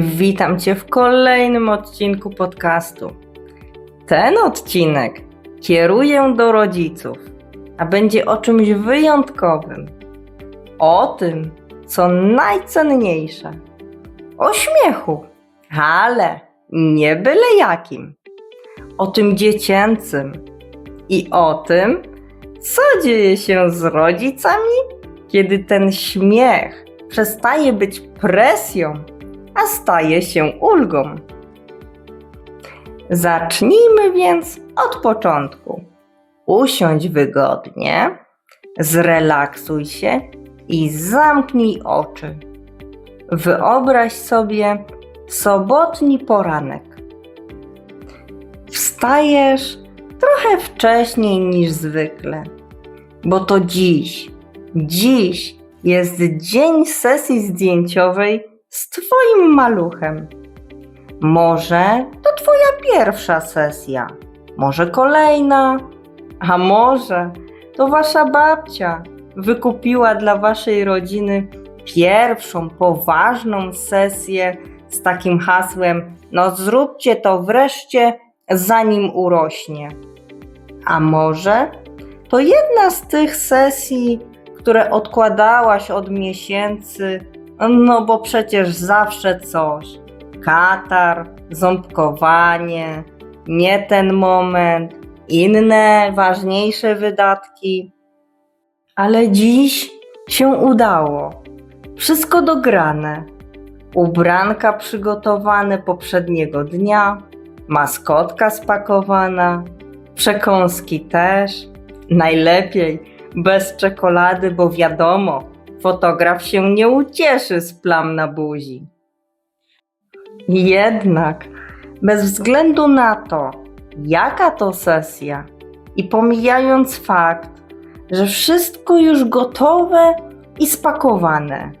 Witam Cię w kolejnym odcinku podcastu. Ten odcinek kieruję do rodziców, a będzie o czymś wyjątkowym. O tym, co najcenniejsze. O śmiechu, ale nie byle jakim. O tym dziecięcym i o tym, co dzieje się z rodzicami, kiedy ten śmiech przestaje być presją, a staje się ulgą. Zacznijmy więc od początku. Usiądź wygodnie, zrelaksuj się i zamknij oczy. Wyobraź sobie sobotni poranek. Wstajesz trochę wcześniej niż zwykle, bo to dziś, dziś jest dzień sesji zdjęciowej z Twoim maluchem. Może to Twoja pierwsza sesja, może kolejna, a może to Wasza babcia wykupiła dla Waszej rodziny pierwszą poważną sesję z takim hasłem: No, zróbcie to wreszcie, zanim urośnie. A może to jedna z tych sesji, które odkładałaś od miesięcy, no bo przecież zawsze coś. Katar, ząbkowanie, nie ten moment, inne ważniejsze wydatki. Ale dziś się udało. Wszystko dograne. Ubranka przygotowane poprzedniego dnia, maskotka spakowana, przekąski też. Najlepiej bez czekolady, bo wiadomo, fotograf się nie ucieszy z plam na buzi. Jednak, bez względu na to, jaka to sesja, i pomijając fakt, że wszystko już gotowe i spakowane,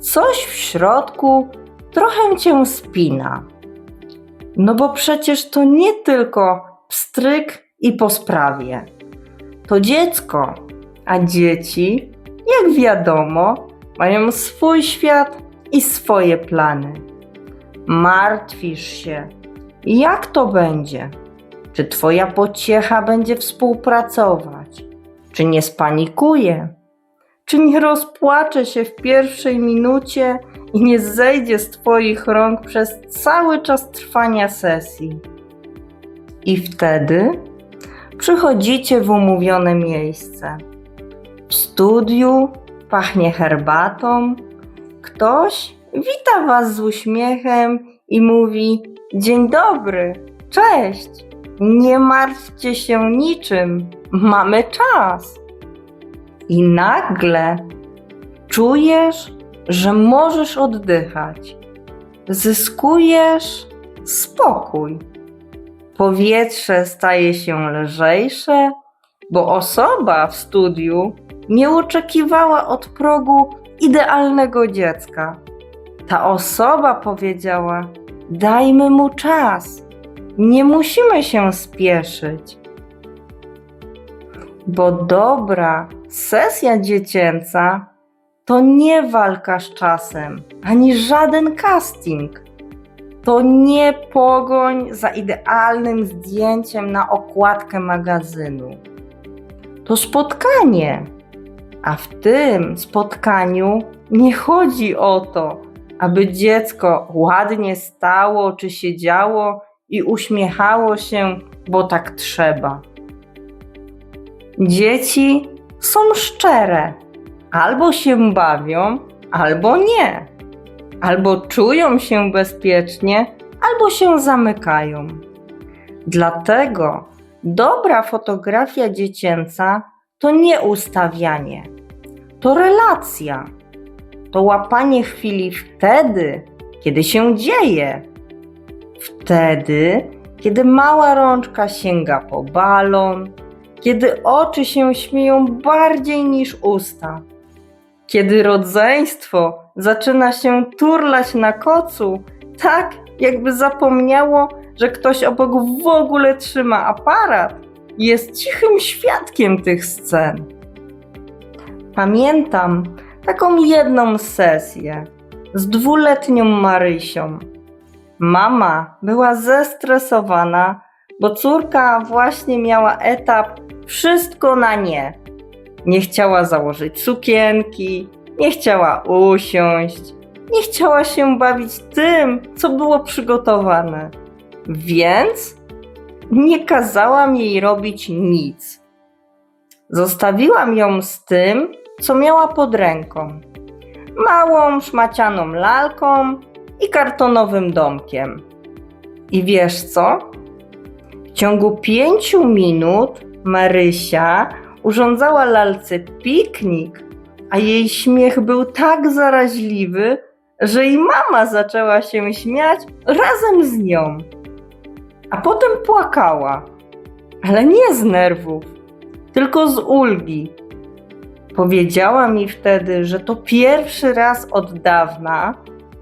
coś w środku trochę cię spina. No bo przecież to nie tylko pstryk i po sprawie. To dziecko, a dzieci, jak wiadomo, mają swój świat i swoje plany. Martwisz się, jak to będzie? Czy twoja pociecha będzie współpracować? Czy nie spanikuje? Czy nie rozpłacze się w pierwszej minucie i nie zejdzie z twoich rąk przez cały czas trwania sesji? I wtedy przychodzicie w umówione miejsce. W studiu pachnie herbatą. Ktoś wita Was z uśmiechem i mówi: Dzień dobry, cześć, nie martwcie się niczym, mamy czas. I nagle czujesz, że możesz oddychać. Zyskujesz spokój. Powietrze staje się lżejsze, bo osoba w studiu nie oczekiwała od progu idealnego dziecka. Ta osoba powiedziała: Dajmy mu czas, nie musimy się spieszyć. Bo dobra sesja dziecięca to nie walka z czasem, ani żaden casting. To nie pogoń za idealnym zdjęciem na okładkę magazynu. To spotkanie. A w tym spotkaniu nie chodzi o to, aby dziecko ładnie stało czy siedziało i uśmiechało się, bo tak trzeba. Dzieci są szczere. Albo się bawią, albo nie. Albo czują się bezpiecznie, albo się zamykają. Dlatego dobra fotografia dziecięca to nie ustawianie, to relacja, to łapanie chwili wtedy, kiedy się dzieje. Wtedy, kiedy mała rączka sięga po balon, kiedy oczy się śmieją bardziej niż usta, kiedy rodzeństwo zaczyna się turlać na kocu, tak jakby zapomniało, że ktoś obok w ogóle trzyma aparat jest cichym świadkiem tych scen. Pamiętam taką jedną sesję, z dwuletnią Marysią. Mama była zestresowana, bo córka właśnie miała etap wszystko na nie. Nie chciała założyć sukienki, nie chciała usiąść, nie chciała się bawić tym, co było przygotowane. Więc nie kazałam jej robić nic. Zostawiłam ją z tym, co miała pod ręką. Małą, szmacianą lalką i kartonowym domkiem. I wiesz co? W ciągu pięciu minut Marysia urządzała lalce piknik, a jej śmiech był tak zaraźliwy, że i mama zaczęła się śmiać razem z nią. A potem płakała, ale nie z nerwów, tylko z ulgi. Powiedziała mi wtedy, że to pierwszy raz od dawna,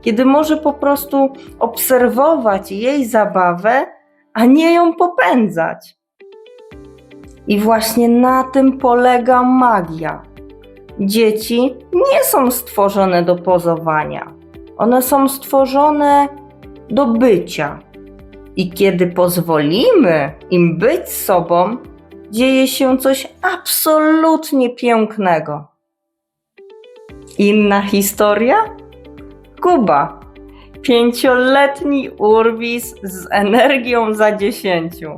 kiedy może po prostu obserwować jej zabawę, a nie ją popędzać. I właśnie na tym polega magia. Dzieci nie są stworzone do pozowania. One są stworzone do bycia. I kiedy pozwolimy im być sobą, dzieje się coś absolutnie pięknego. Inna historia? Kuba. Pięcioletni urwis z energią za dziesięciu.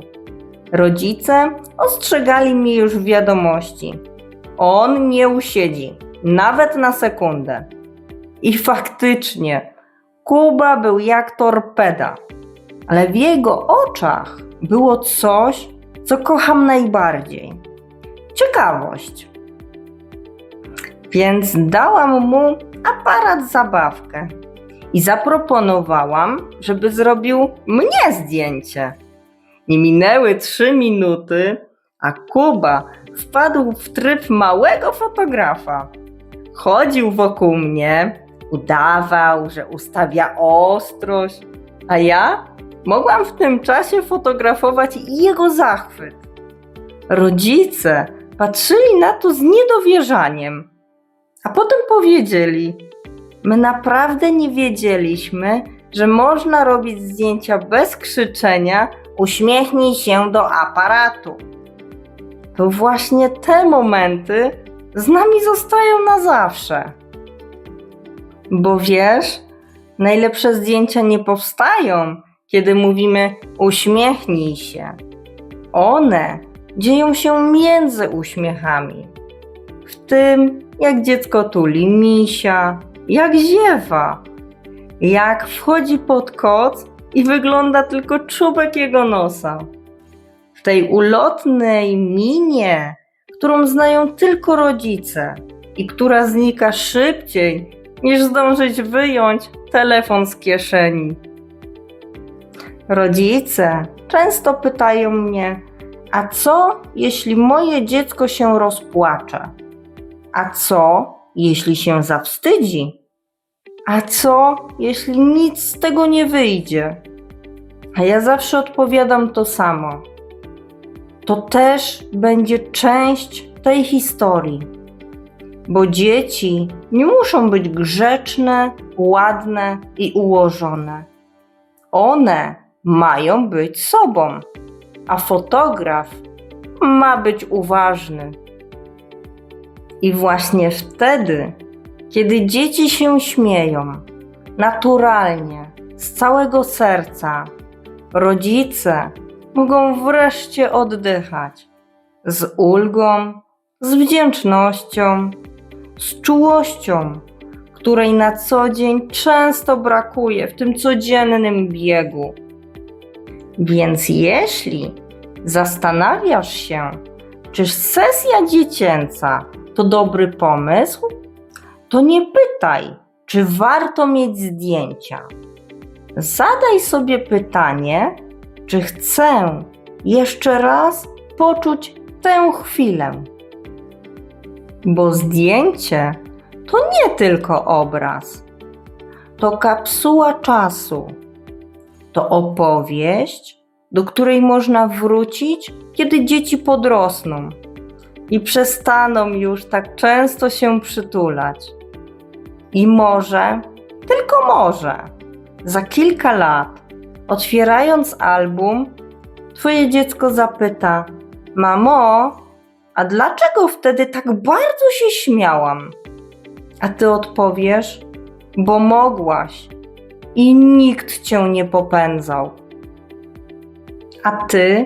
Rodzice ostrzegali mnie już w wiadomości. On nie usiedzi, nawet na sekundę. I faktycznie, Kuba był jak torpeda, ale w jego oczach było coś, co kocham najbardziej. Ciekawość. Więc dałam mu aparat zabawkę i zaproponowałam, żeby zrobił mnie zdjęcie. Nie minęły trzy minuty, a Kuba wpadł w tryb małego fotografa. Chodził wokół mnie, udawał, że ustawia ostrość, a ja mogłam w tym czasie fotografować jego zachwyt. Rodzice patrzyli na to z niedowierzaniem, a potem powiedzieli: My naprawdę nie wiedzieliśmy, że można robić zdjęcia bez krzyczenia, uśmiechnij się do aparatu. To właśnie te momenty z nami zostają na zawsze. Bo wiesz, najlepsze zdjęcia nie powstają, kiedy mówimy uśmiechnij się. One dzieją się między uśmiechami. W tym, jak dziecko tuli misia, jak ziewa, jak wchodzi pod koc i wygląda tylko czubek jego nosa. W tej ulotnej minie, którą znają tylko rodzice i która znika szybciej niż zdążyć wyjąć telefon z kieszeni. Rodzice często pytają mnie, a co jeśli moje dziecko się rozpłacze? A co jeśli się zawstydzi? A co jeśli nic z tego nie wyjdzie? A ja zawsze odpowiadam to samo. To też będzie część tej historii. Bo dzieci nie muszą być grzeczne, ładne i ułożone. One mają być sobą, a fotograf ma być uważny. I właśnie wtedy, kiedy dzieci się śmieją, naturalnie, z całego serca, rodzice mogą wreszcie oddychać z ulgą, z wdzięcznością, z czułością, której na co dzień często brakuje w tym codziennym biegu. Więc jeśli zastanawiasz się, czy sesja dziecięca to dobry pomysł, to nie pytaj, czy warto mieć zdjęcia. Zadaj sobie pytanie, czy chcę jeszcze raz poczuć tę chwilę. Bo zdjęcie to nie tylko obraz, to kapsuła czasu, to opowieść, do której można wrócić, kiedy dzieci podrosną i przestaną już tak często się przytulać. I może tylko może, za kilka lat, otwierając album, twoje dziecko zapyta: Mamo, a dlaczego wtedy tak bardzo się śmiałam? A ty odpowiesz: Bo mogłaś i nikt cię nie popędzał. A ty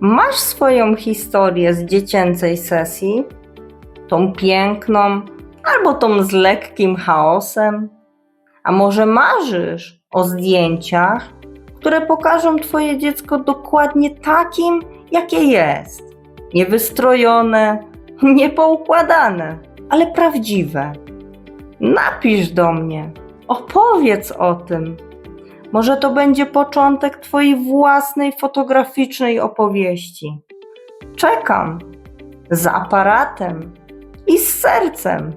masz swoją historię z dziecięcej sesji? Tą piękną, albo tą z lekkim chaosem? A może marzysz o zdjęciach, które pokażą Twoje dziecko dokładnie takim, jakie jest? Niewystrojone, niepoukładane, ale prawdziwe. Napisz do mnie, opowiedz o tym. Może to będzie początek Twojej własnej fotograficznej opowieści. Czekam z aparatem i z sercem.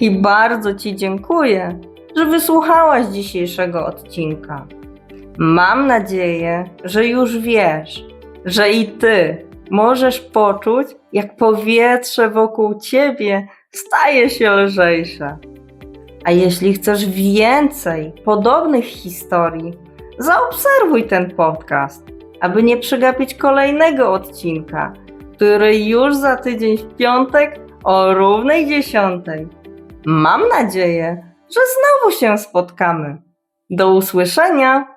I bardzo Ci dziękuję, że wysłuchałaś dzisiejszego odcinka. Mam nadzieję, że już wiesz, że i Ty możesz poczuć, jak powietrze wokół Ciebie staje się lżejsze. A jeśli chcesz więcej podobnych historii, zaobserwuj ten podcast, aby nie przegapić kolejnego odcinka, który już za tydzień w piątek o równej dziesiątej. Mam nadzieję, że znowu się spotkamy. Do usłyszenia!